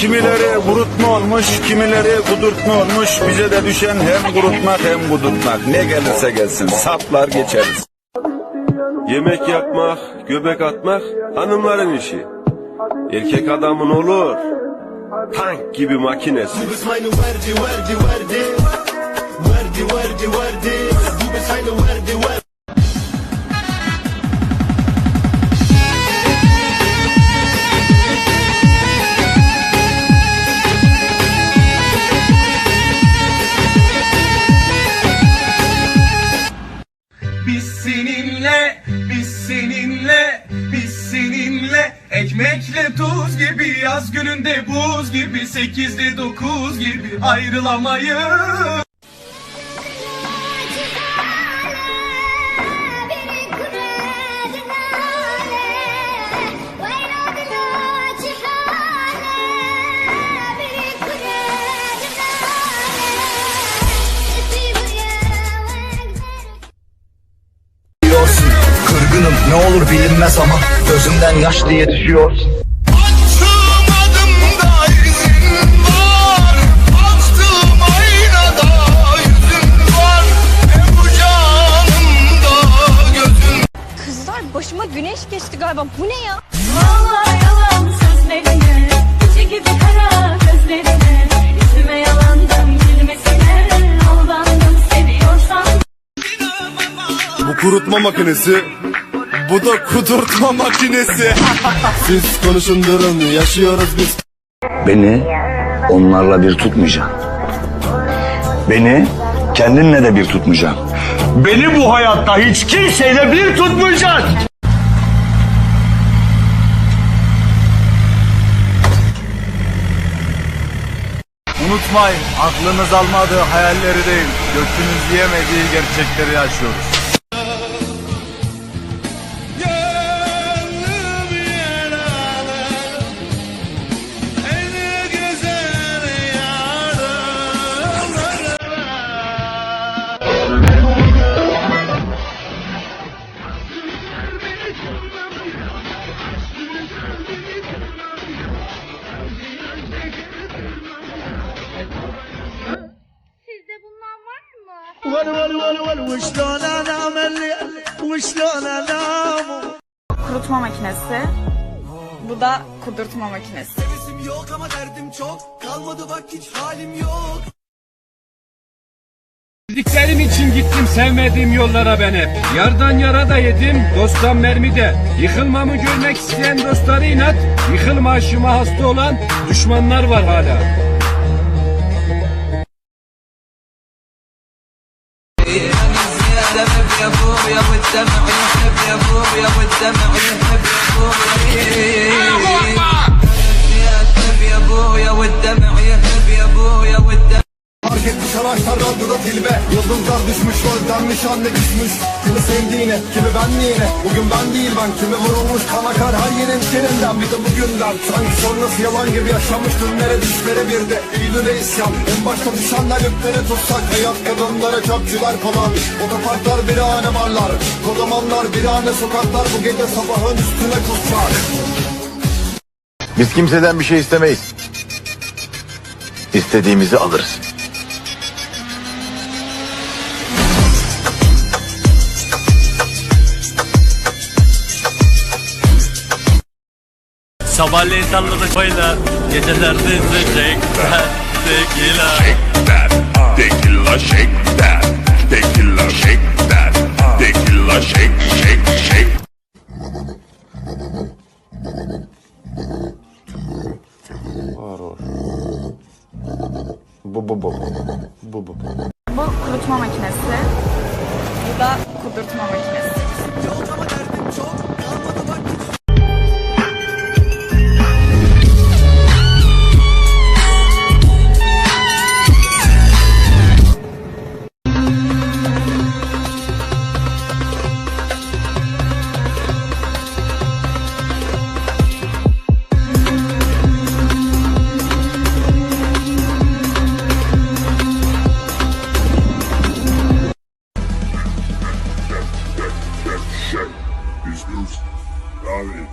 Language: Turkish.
Kimileri kurutma olmuş, kimileri kudurtma olmuş. Bize de düşen hem kurutmak hem kudurtmak. Ne gelirse gelsin saplar geçeriz. Yemek yapmak, göbek atmak hanımların işi. Erkek adamın olur. Tank gibi makinesi. Seninle, biz seninle, biz seninle. Ekmekle tuz gibi, yaz gününde buz gibi Sekizde dokuz gibi ayrılamayız Kırgınım ne olur bilinmez ama Gözümden yaş diye düşüyor Kızlar başıma güneş geçti galiba. Bu ne ya? Vallahi yalan sözlerine İçi gibi kara gözlerine Yüzüme yalandan gülmesine Aldandım seviyorsan Bu kurutma makinesi. Bu da kudurtma makinesi. Siz konuşun durun yaşıyoruz biz. Beni onlarla bir tutmayacaksın Beni kendinle de bir tutmayacaksın Beni bu hayatta hiç kimseyle bir tutmayacaksın Unutmayın aklınız almadığı hayalleri değil, götünüz yemediği gerçekleri yaşıyoruz. Sizde bundan var mı? kurutma makinesi. Bu da kudurtma makinesi. yok ama derdim çok Kalmadı bak hiç halim yok Bildiklerim için gittim sevmediğim yollara ben hep. Yardan yara da yedim, dosttan mermi de. Yıkılmamı görmek isteyen dostları inat, yıkılma aşıma hasta olan düşmanlar var hala. Fark etti savaşlar radyoda tilbe. Yıldızlar düşmüş gözden nişanlı küsmüş Kimi sevdiğine kimi benliğine. Bugün ben değil ben kimi vurulmuş kan akar Her yerin teninden bir de bugünden Sanki sonrası yalan gibi yaşamış dünlere düşlere bir de. Eylül'e isyan En başta düşenler yükleri tutsak. Hayat kadınlara çöpçüler falan. Otoparklar bir hane varlar. Kodamanlar bir hane sokaklar Bu gece sabahın üstüne kuslar Biz kimseden bir şey istemeyiz. İstediğimizi alırız. Sabahleyin tarlada koyla, gecelerde izleyecekler. Tequila. Tequila shake that. Tequila shake that. Tequila shake shake shake. Bu bu bu. Bu bu. Bu kurutma makinesi. Bu da kudurtma makinesi. Yok ama derdim çok David.